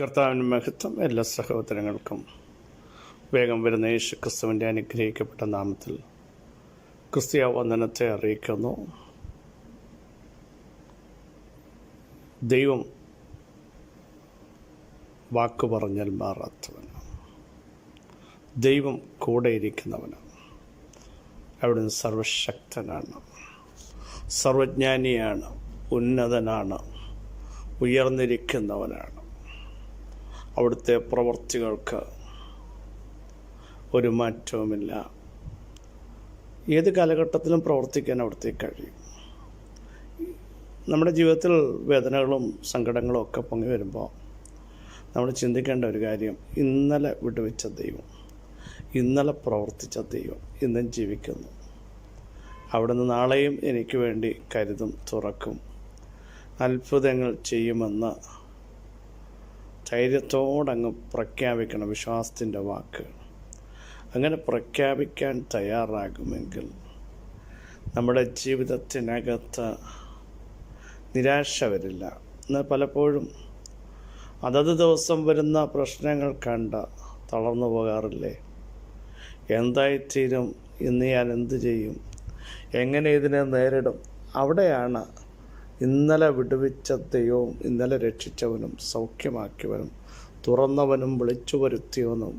കർത്താവിന് മഹത്വം എല്ലാ സഹോദരങ്ങൾക്കും. വേഗം വരുന്ന യേശു ക്രിസ്തുവിന്റെ അനുഗ്രഹിക്കപ്പെട്ട നാമത്തിൽ ക്രിസ്തീയ വന്ദനത്തെ അറിയിക്കുന്നു. ദൈവം വാക്കു പറഞ്ഞാൽ മാറാത്തവനാണ്. ദൈവം കൂടെയിരിക്കുന്നവനാണ് അവിടുന്ന് സർവശക്തനാണ്. സർവജ്ഞാനിയാണ് ഉന്നതനാണ് ഉയർന്നിരിക്കുന്നവനാണ്. അവിടുത്തെ പ്രവർത്തികൾക്ക് ഒരു മാറ്റവുമില്ല. ഏത് കാലഘട്ടത്തിലും പ്രവർത്തിക്കാൻ അവിടുത്തെ കഴിയും. നമ്മുടെ ജീവിതത്തിൽ വേദനകളും സങ്കടങ്ങളും ഒക്കെ പൊങ്ങി വരുമ്പോൾ നമ്മൾ ചിന്തിക്കേണ്ട ഒരു കാര്യം ഇന്നലെ വിടുവിച്ച ദൈവം ഇന്നലെ പ്രവർത്തിച്ച ദൈവം ഇന്നും ജീവിക്കുന്നു. അവിടുന്ന് നാളെയും എനിക്ക് വേണ്ടി കരുതും തുറക്കും അത്ഭുതങ്ങൾ ചെയ്യുമെന്ന് ധൈര്യത്തോടങ്ങ് പ്രഖ്യാപിക്കണം വിശ്വാസത്തിന്റെ വാക്ക്. അങ്ങനെ പ്രഖ്യാപിക്കാൻ തയ്യാറാകുമെങ്കിൽ നമ്മുടെ ജീവിതത്തിനകത്ത് നിരാശ വരില്ല. എന്നാൽ പലപ്പോഴും അതത് ദിവസം വരുന്ന പ്രശ്നങ്ങൾ കണ്ട തളർന്നു പോകാറില്ലേ? എന്തായിത്തീരും? ഇന്ന് ഞാൻ എന്ത് ചെയ്യും? എങ്ങനെ ഇതിനെ നേരിടും? അവിടെയാണ് ഇന്നലെ വിടുവിച്ച ദൈവം ഇന്നലെ രക്ഷിച്ചവനും സൗഖ്യമാക്കിയവനും തുറന്നവനും വിളിച്ചു വരുത്തിയവനും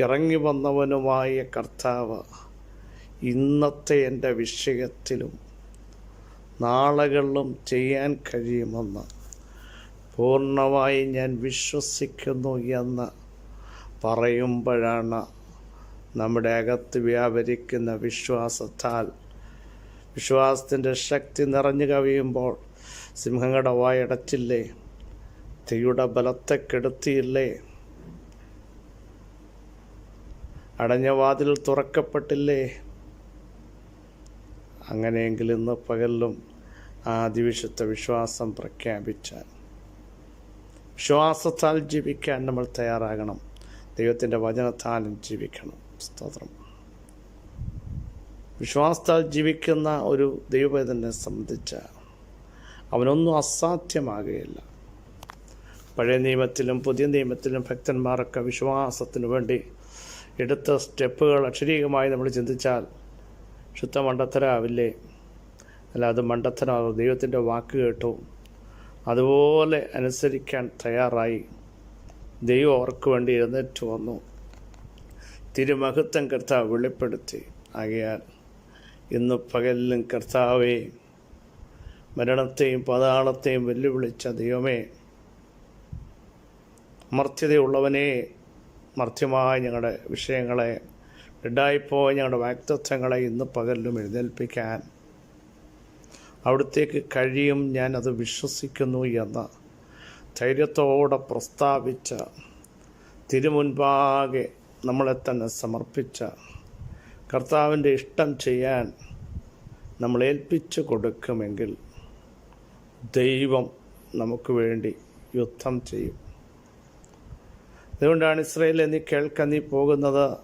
ഇറങ്ങി വന്നവനുമായ കർത്താവ് ഇന്നത്തെ എന്റെ വിഷയത്തിലും നാളുകളിലും ചെയ്യാൻ കഴിയുമെന്ന് പൂർണമായി ഞാൻ വിശ്വസിക്കുന്നു എന്ന് പറയുമ്പോഴാണ് നമ്മുടെ അകത്ത് വ്യാപരിക്കുന്ന വിശ്വാസത്താൽ വിശ്വാസത്തിന്റെ ശക്തി നിറഞ്ഞു കവിയുമ്പോൾ സിംഹങ്ങളുടെ വായടച്ചില്ലേ തീയുടെ ബലത്തെ കെടുത്തിയില്ലേ? അടഞ്ഞ വാതിൽ തുറക്കപ്പെട്ടില്ലേ? അങ്ങനെയെങ്കിൽ ഇന്ന് പകലിലും ആ വിശ്വാസം പ്രഖ്യാപിച്ചാൽ. വിശ്വാസത്താൽ ജീവിക്കാൻ നമ്മൾ തയ്യാറാകണം. ദൈവത്തിന്റെ വചനത്താലും ജീവിക്കണം. സ്തോത്രം. വിശ്വാസത്താൽ ജീവിക്കുന്ന ഒരു ദൈവവേദനെ സംബന്ധിച്ച് അവനൊന്നും അസാധ്യമാകുകയില്ല. പഴയ നിയമത്തിലും പുതിയ നിയമത്തിലും ഭക്തന്മാരൊക്കെ വിശ്വാസത്തിന് വേണ്ടി എടുത്ത സ്റ്റെപ്പുകൾ അക്ഷരീകമായി നമ്മൾ ചിന്തിച്ചാൽ ശുദ്ധ മണ്ടത്തരാവില്ലേ? അല്ല അത് മണ്ടത്തരാകും ദൈവത്തിന്റെ വാക്ക് കേട്ടു. അതുപോലെ അനുസരിക്കാൻ തയ്യാറായി. ദൈവം അവർക്ക് വേണ്ടി എഴുന്നേറ്റ് വന്നു. തിരുമഹത്വം കർത്താവ് വെളിപ്പെടുത്തി. ആകയാൽ ഇന്ന് പകലിലും കർത്താവേ മരണത്തെയും പാതാളത്തെയും വെല്ലുവിളിച്ച ദൈവമേ മർത്യതയുള്ളവനെ മർത്യമായ ഞങ്ങളുടെ വിഷയങ്ങളെ ഡെഡായിപ്പോയ ഞങ്ങളുടെ വാക്തത്വങ്ങളെ ഇന്ന് പകലിലും എഴുന്നേൽപ്പിക്കാൻ. അവിടത്തേക്ക് കഴിയും ഞാൻ അത് വിശ്വസിക്കുന്നു എന്ന് ധൈര്യത്തോടെ പ്രസ്താവിച്ച തിരുമുൻപാകെ നമ്മളെ തന്നെ സമർപ്പിച്ച കർത്താവിന്റെ ഇഷ്ടം ചെയ്യാൻ നമ്മൾ ഏൽപ്പിച്ചു കൊടുക്കുമെങ്കിൽ ദൈവം നമുക്ക് വേണ്ടി യുദ്ധം ചെയ്യും. അതുകൊണ്ടാണ് ഇസ്രയേലിൽ നീ കേൾക്ക നീ പോകുന്നത്.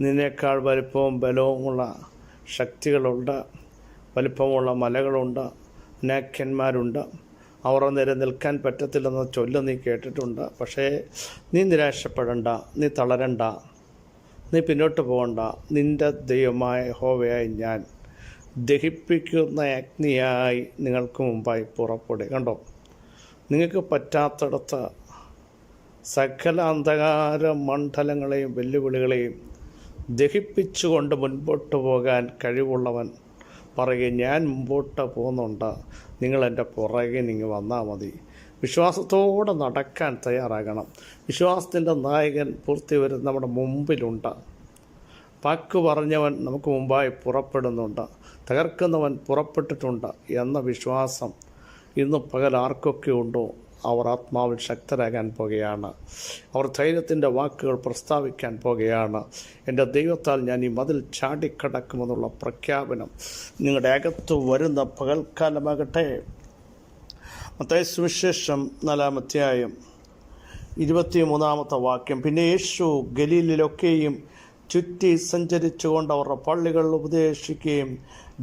നിന്നേക്കാൾ വലിപ്പവും ബലവുമുള്ള ശക്തികളുണ്ട്. വലിപ്പമുള്ള മലകളുണ്ട്. നാക്യന്മാരുണ്ട് അവർ നേരെ നിൽക്കാൻ പറ്റത്തില്ലെന്ന ചൊല്ല് നീ കേട്ടിട്ടുണ്ട്. പക്ഷേ നീ നിരാശപ്പെടണ്ട. നീ തളരണ്ട. നീ പിന്നോട്ട് പോകണ്ട. നിന്റെ ദൈവമായ ഹോവയായി ഞാൻ ദഹിപ്പിക്കുന്ന അഗ്നിയായി നിങ്ങൾക്ക് മുമ്പായി പുറപ്പെടുക കണ്ടോ? നിങ്ങൾക്ക് പറ്റാത്തടത്ത് സകല അന്ധകാര മണ്ഡലങ്ങളെയും വെല്ലുവിളികളെയും ദഹിപ്പിച്ചുകൊണ്ട് മുൻപോട്ട് പോകാൻ കഴിവുള്ളവൻ പറയുക ഞാൻ മുമ്പോട്ട് പോകുന്നുണ്ട്. നിങ്ങൾ എന്റെ പുറകെ നിങ്ങൾ വന്നാൽ മതി. വിശ്വാസത്തോടെ നടക്കാൻ തയ്യാറാകണം. വിശ്വാസത്തിന്റെ നായകൻ പൂർത്തി വരുന്ന നമ്മുടെ മുമ്പിലുണ്ട്. വാക്ക് പറഞ്ഞവൻ നമുക്ക് മുമ്പായി പുറപ്പെടുന്നുണ്ട്. തകർക്കുന്നവൻ പുറപ്പെട്ടിട്ടുണ്ട് എന്ന വിശ്വാസം ഇന്ന് പകൽ ആർക്കൊക്കെ ഉണ്ടോ? അവർ ആത്മാവിൽ ശക്തരാകാൻ പോകുകയാണ്. അവർ ധൈര്യത്തിന്റെ വാക്കുകൾ പ്രസ്താവിക്കാൻ പോകുകയാണ്. എന്റെ ദൈവത്താൽ ഞാൻ ഈ മതിൽ ചാടിക്കടക്കുമെന്നുള്ള പ്രഖ്യാപനം നിങ്ങളുടെ അകത്ത് വരുന്ന പകൽക്കാലമാകട്ടെ. മത്തായ സുവിശേഷം നാലാമധ്യായം ഇരുപത്തി മൂന്നാമത്തെ വാക്യം. പിന്നെ യേശു ഗലീലിലൊക്കെയും ചുറ്റി സഞ്ചരിച്ചുകൊണ്ട് അവരുടെ പള്ളികൾ ഉപദേശിക്കുകയും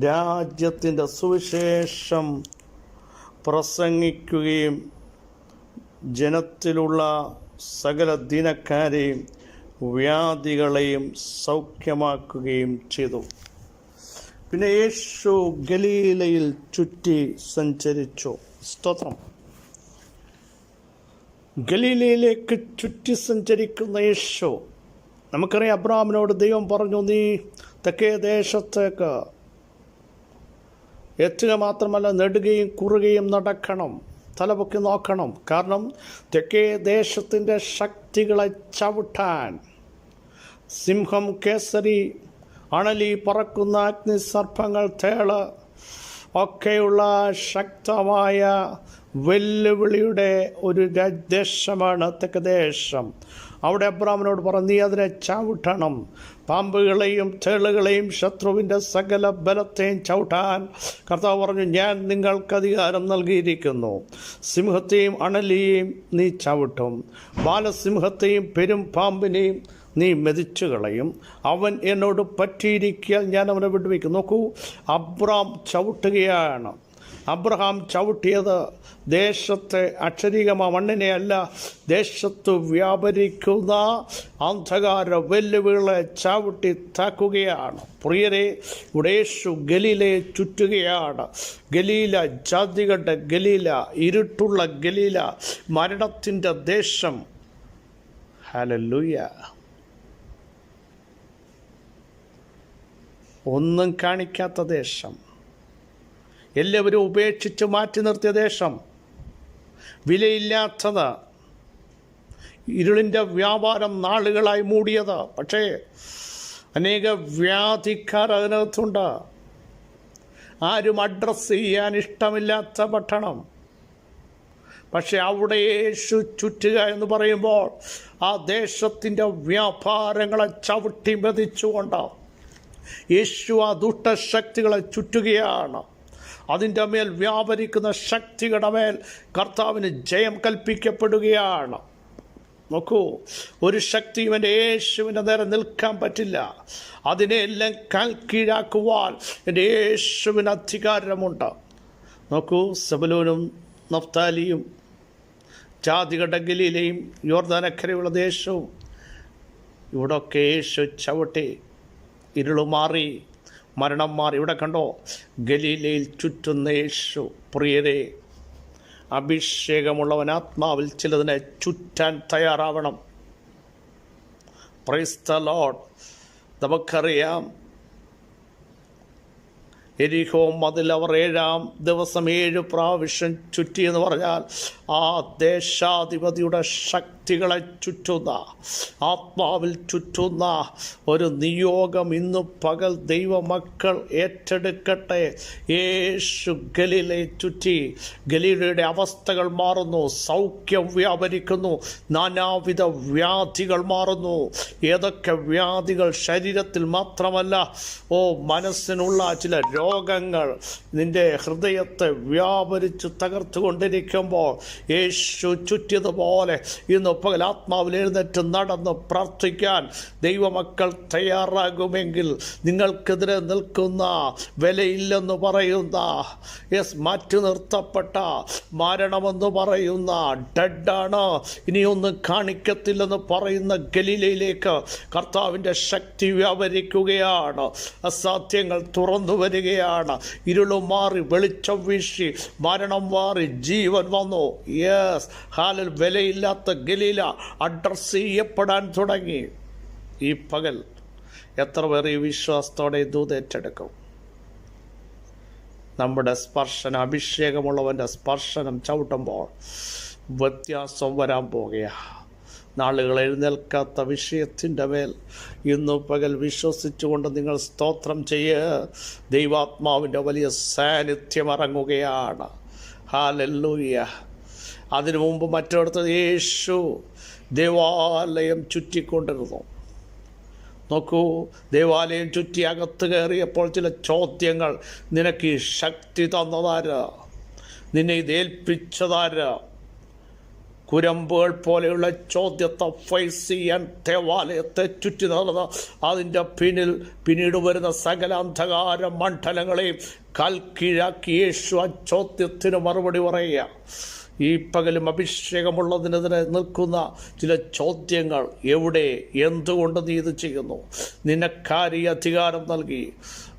രാജ്യത്തിന്റെ സുവിശേഷം പ്രസംഗിക്കുകയും ജനത്തിലുള്ള സകല ദിനക്കാരെയും വ്യാധികളെയും സൗഖ്യമാക്കുകയും ചെയ്തു. പിന്നെ യേശു ഗലീലയിൽ ചുറ്റി സഞ്ചരിച്ചു. സ്തോത്രം. ഗലീലയിലേക്ക് ചുറ്റി സഞ്ചരിക്കുന്ന യേശു. നമുക്കറിയാം അബ്രാമിനോട് ദൈവം പറഞ്ഞു നീ തെക്കേ ദേശത്തേക്ക് എത്തുക മാത്രമല്ല നെടുകയും കുറുകയും നടക്കണം തലപൊക്കി നോക്കണം. കാരണം തെക്കേ ദേശത്തിന്റെ ശക്തികളെ ചവിട്ടാൻ സിംഹം കേസരി അണലി പറക്കുന്ന അഗ്നിസർപ്പങ്ങൾ തേൾ. ഒക്കെയുള്ള ശക്തമായ വെല്ലുവിളിയുടെ ഒരു ദേശമാണ് തെക്ക് ദേശം. അവിടെ അബ്രാമിനോട് പറഞ്ഞു നീ അതിനെ ചവിട്ടണം. പാമ്പുകളെയും തേളുകളെയും ശത്രുവിന്റെ സകല ബലത്തെയും ചവിട്ടാൻ കർത്താവ് പറഞ്ഞു ഞാൻ നിങ്ങൾക്ക് അധികാരം നൽകിയിരിക്കുന്നു. സിംഹത്തെയും അണലിയെയും നീ ചവിട്ടും. ബാലസിംഹത്തെയും പെരും പാമ്പിനെയും നീ മെതിച്ചു കളയും. അവൻ എന്നോട് പറ്റിയിരിക്കാൻ ഞാൻ അവനെ വിട്ടുവയ്ക്കും നോക്കൂ അബ്രാം ചവിട്ടുകയാണ്. അബ്രഹാം ചവിട്ടിയത് ദേശത്തെ അക്ഷരീകമ മണ്ണിനെയല്ല ദേശത്ത് വ്യാപരിക്കുന്ന അന്ധകാര വെല്ലുവിളികളെ ചവിട്ടി താക്കുകയാണ്. പ്രിയരെ ഉടേശു ഗലീലയെ ചുറ്റുകയാണ്. ഗലീല ജാതികളുടെ ഗലീല ഇരുട്ടുള്ള ഗലീല മരണത്തിന്റെ ദേശം. ഹലല്ലൂയ. ഒന്നും കാണിക്കാത്ത ദേശം. എല്ലാവരും ഉപേക്ഷിച്ച് മാറ്റി നിർത്തിയ ദേശം. വിലയില്ലാത്തത്. ഇരുളിന്റെ വ്യാപാരം നാളുകളായി മൂടിയത്. പക്ഷേ അനേക വ്യാധിക്കാർ അതിനകത്തുണ്ട്. ആരും അഡ്രസ്സ് ചെയ്യാൻ ഇഷ്ടമില്ലാത്ത പട്ടണം. പക്ഷെ അവിടെ യേശു ചുറ്റുക എന്ന് പറയുമ്പോൾ ആ ദേശത്തിന്റെ വ്യാപാരങ്ങളെ ചവിട്ടി മെതിച്ചുകൊണ്ട് യേശു ആ ദുഷ്ടശക്തികളെ ചുറ്റുകയാണ്. അതിന്റെ മേൽ വ്യാപരിക്കുന്ന ശക്തികളുടെ മേൽ കർത്താവിന് ജയം കൽപ്പിക്കപ്പെടുകയാണ്. നോക്കൂ ഒരു ശക്തിയും എന്റെ യേശുവിന്റെ നേരെ നിൽക്കാൻ പറ്റില്ല. അതിനെല്ലാം കാൽ കീഴാക്കുവാൻ എന്റെ യേശുവിന് അധികാരമുണ്ട്. നോക്കൂ സബലൂനും നഫ്താലിയും ജാതികളുടെ ഗലിയിലെയും യോർദാനക്കരയുള്ള ദേശവും. ഇവിടൊക്കെ യേശു ചവിട്ടി ഇരുൾ മാറി മരണം മാറി. ഇവിടെ കണ്ടോ? ഗലീലയിൽ ചുറ്റുന്ന യേശു. പ്രിയരെ അഭിഷേകമുള്ളവൻ ആത്മാവിൽ ചിലതിനെ ചുറ്റാൻ തയ്യാറാവണം. പ്രൈസ് ലോഡ് നമുക്കറിയാം എരിഹോ മതിൽ അവർ ഏഴാം ദിവസം ഏഴ് പ്രാവശ്യം ചുറ്റിയെന്ന് പറഞ്ഞാൽ ആ ദേശാധിപതിയുടെ ശക്തികളെ ചുറ്റുന്ന ആത്മാവിൽ ചുറ്റുന്ന ഒരു നിയോഗം ഇന്ന് പകൽ ദൈവമക്കൾ ഏറ്റെടുക്കട്ടെ. യേശു ഗലിലെ ചുറ്റി ഗലീലയുടെ അവസ്ഥകൾ മാറുന്നു സൗഖ്യം വ്യാപരിക്കുന്നു നാനാവിധ വ്യാധികൾ മാറുന്നു. ഏതൊക്കെ വ്യാധികൾ ശരീരത്തിൽ മാത്രമല്ല ഓ മനസ്സിനുള്ള ചില രോഗങ്ങൾ നിന്റെ ഹൃദയത്തെ വ്യാപരിച്ച് തകർത്തുകൊണ്ടിരിക്കുമ്പോൾ യേശു ചുറ്റിയതുപോലെ ഇന്ന് പകൽ ആത്മാവിൽ എഴുന്നേറ്റ് നടന്ന് പ്രാർത്ഥിക്കാൻ ദൈവമക്കൾ തയ്യാറാകുമെങ്കിൽ നിങ്ങൾക്കെതിരെ നിൽക്കുന്ന വിലയില്ലെന്ന് പറയുന്ന യെസ് മാറ്റി നിർത്തപ്പെട്ട മരണമെന്ന് പറയുന്ന ഡെഡാണ് ഇനിയൊന്നും കാണിക്കത്തില്ലെന്ന് പറയുന്ന ഗലീലയിലേക്ക് കർത്താവിന്റെ ശക്തി വ്യാപരിക്കുകയാണ്. അസാധ്യങ്ങൾ തുറന്നു വരികയാണ്. ഇരുളു മാറി വെളിച്ചം വീശി മരണം മാറി ജീവൻ വന്നു. യെസ് ഹാലിൽ വിലയില്ലാത്ത ഗലീല അഡ്രസ് ചെയ്യപ്പെടാൻ തുടങ്ങി. ഈ പകൽ എത്ര പേർ ഈ വിശ്വാസത്തോടെ ദൂത് ഏറ്റെടുക്കും? നമ്മുടെ സ്പർശന അഭിഷേകമുള്ളവന്റെ സ്പർശനം ചവിട്ടുമ്പോൾ വ്യത്യാസം വരാൻ പോകുകയാണ് നാളുകൾ എഴുന്നേൽക്കാത്ത വിഷയത്തിന്റെ മേൽ ഇന്നു പകൽ വിശ്വസിച്ചുകൊണ്ട് നിങ്ങൾ സ്തോത്രം ചെയ്യ്. ദൈവാത്മാവിന്റെ വലിയ സാന്നിധ്യം ഇറങ്ങുകയാണ് ഹാലല്ലൂയ അതിനു മുമ്പ് മറ്റൊരിടത്ത് യേശു ദേവാലയം ചുറ്റിക്കൊണ്ടിരുന്നു. നോക്കൂ ദേവാലയം ചുറ്റി അകത്ത് കയറിയപ്പോൾ ചില ചോദ്യങ്ങൾ. നിനക്ക് ഈ ശക്തി തന്നതാര്? നിന്നെ ഇതേൽപ്പിച്ചതാര് കുരമ്പുകൾ പോലെയുള്ള ചോദ്യത്തെ ഫേസ് ചെയ്യാൻ ദേവാലയത്തെ ചുറ്റി നടന്ന അതിന്റെ പിന്നിൽ പിന്നീട് വരുന്ന സകല അന്ധകാര മണ്ഡലങ്ങളെയും കൽക്കീഴാക്കി യേശു ആ ചോദ്യത്തിന് മറുപടി പറയുക. ഈ പകലും അഭിഷേകമുള്ളതിനെതിരെ നിൽക്കുന്ന ചില ചോദ്യങ്ങൾ എവിടെ? എന്തുകൊണ്ട് നീ ഇത് ചെയ്യുന്നു? നിനക്കാരി അധികാരം നൽകി?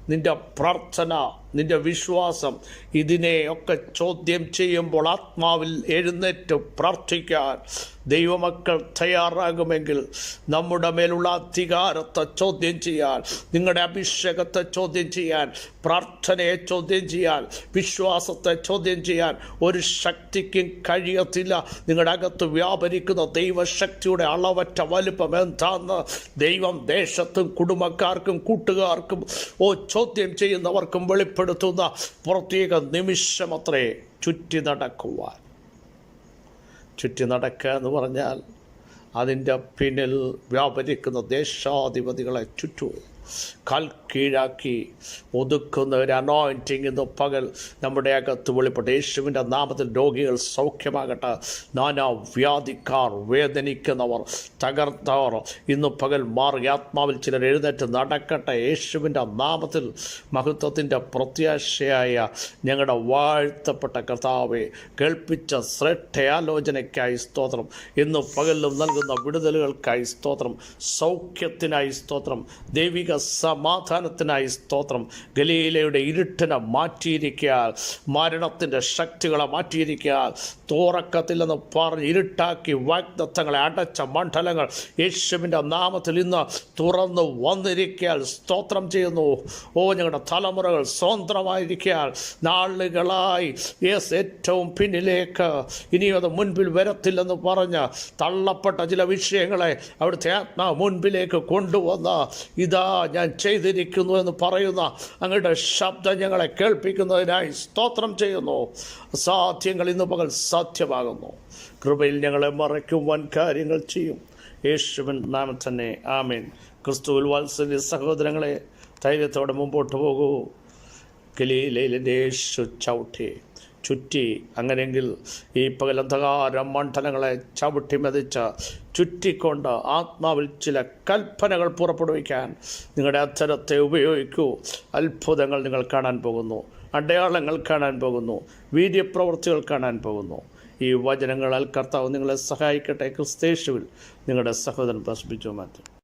നിന്റെ പ്രാർത്ഥന നിന്റെ വിശ്വാസം ഇതിനെയൊക്കെ ചോദ്യം ചെയ്യുമ്പോൾ ആത്മാവിൽ എഴുന്നേറ്റ് പ്രാർത്ഥിക്കാൻ ദൈവമക്കൾ തയ്യാറാകുമെങ്കിൽ നമ്മുടെ മേലുള്ള അധികാരത്തെ ചോദ്യം ചെയ്യാൻ നിങ്ങളുടെ അഭിഷേകത്തെ ചോദ്യം ചെയ്യാൻ പ്രാർത്ഥനയെ ചോദ്യം ചെയ്യാൻ വിശ്വാസത്തെ ചോദ്യം ചെയ്യാൻ ഒരു ശക്തിക്കും കഴിയത്തില്ല. നിങ്ങളുടെ അകത്ത് വ്യാപരിക്കുന്ന ദൈവശക്തിയുടെ അളവറ്റ വലുപ്പം എന്താന്ന് ദൈവം ദേശത്തും കുടുംബക്കാർക്കും കൂട്ടുകാർക്കും ഓ ചോദ്യം ചെയ്യുന്നവർക്കും വെളിപ്പെടുത്തുന്ന പ്രത്യേക നിമിഷമത്രേ ചുറ്റി നടക്കുവാൻ. ചുറ്റി നടക്കുക എന്ന് പറഞ്ഞാൽ അതിന്റെ പിന്നിൽ വ്യാപരിക്കുന്ന ദേശാധിപതികളെ ചുറ്റു കാൽ കീഴാക്കി ഒതുക്കുന്ന ഒരു അനോയിന്റിങ് ഇന്ന് പകൽ നമ്മുടെ അകത്ത് വെളിപ്പെട്ട് യേശുവിന്റെ നാമത്തിൽ രോഗികൾ സൗഖ്യമാകട്ടെ. നാനാ വ്യാധിക്കാർ വേദനിക്കുന്നവർ തകർത്തവർ ഇന്ന് പകൽ മാറി ആത്മാവിൽ ചിലർ എഴുന്നേറ്റ് നടക്കട്ടെ. യേശുവിന്റെ നാമത്തിൽ മഹത്വത്തിന്റെ പ്രത്യാശയായ ഞങ്ങളുടെ വാഴ്ത്തപ്പെട്ട കർത്താവെ കേൾപ്പിച്ച ശ്രേഷ്ഠയാലോചനയ്ക്കായി സ്തോത്രം. ഇന്ന് പകലിലും നൽകുന്ന വിടുതലുകൾക്കായി സ്തോത്രം. സൗഖ്യത്തിനായി സ്തോത്രം. ദൈവിക സമാധാനത്തിനായി സ്തോത്രം. ഗലീലയുടെ ഇരുട്ടിനെ മാറ്റിയിരിക്കാൽ മരണത്തിന്റെ ശക്തികളെ മാറ്റിയിരിക്കയാൽ തോറക്കത്തില്ലെന്ന് പറഞ്ഞ് ഇരുട്ടാക്കി വാഗ്ദത്തങ്ങളെ അടച്ച മണ്ഡലങ്ങൾ യേശുവിന്റെ നാമത്തിൽ ഇന്ന് തുറന്നു വന്നിരിക്കാൽ സ്തോത്രം ചെയ്യുന്നു. ഓ ഞങ്ങളുടെ തലമുറകൾ സ്വതന്ത്രമായിരിക്കാൽ നാളുകളായി യേസ് ഏറ്റവും പിന്നിലേക്ക് ഇനിയും അത് മുൻപിൽ വരത്തില്ലെന്ന് പറഞ്ഞ് തള്ളപ്പെട്ട ചില വിഷയങ്ങളെ അവിടുത്തെ ആത്മാ മുൻപിലേക്ക് കൊണ്ടുവന്ന ഇതാ ഞാൻ ചെയ്തിരിക്കുന്നു എന്ന് പറയുന്ന അങ്ങയുടെ ശബ്ദം ഞങ്ങളെ കേൾപ്പിക്കുന്നതിനായി സ്തോത്രം ചെയ്യുന്നു. സാധ്യങ്ങൾ ഇന്ന് പകൽ സാധ്യമാകുന്നു. കൃപയിൽ ഞങ്ങളെ മറയ്ക്കും വൻ കാര്യങ്ങൾ ചെയ്യും. യേശുവിൻ നാമം തന്നെ. ആമീൻ. ക്രിസ്തുവിൽ വാത്സല്യ സഹോദരങ്ങളെ ധൈര്യത്തോടെ മുമ്പോട്ട് പോകൂ. ഗലീലയിലെ യേശു ചവിട്ടി. ചുറ്റി അങ്ങനെയെങ്കിൽ ഈ പകലന്ധകാരം മണ്ഡലങ്ങളെ ചവിട്ടി മെതിച്ച് ചുറ്റിക്കൊണ്ട് ആത്മാവിൽ ചില കൽപ്പനകൾ പുറപ്പെടുവിക്കാൻ നിങ്ങളുടെ അത്തരത്തെ ഉപയോഗിക്കൂ. അത്ഭുതങ്ങൾ നിങ്ങൾ കാണാൻ പോകുന്നു. അടയാളങ്ങൾ കാണാൻ പോകുന്നു. വീര്യപ്രവൃത്തികൾ കാണാൻ പോകുന്നു. ഈ വചനങ്ങളാൽ കർത്താവ് നിങ്ങളെ സഹായിക്കട്ടെ. ക്രിസ്തേശുവിൽ നിങ്ങളുടെ സഹോദരൻ പ്രസിപ്പിച്ചു മാറ്റും.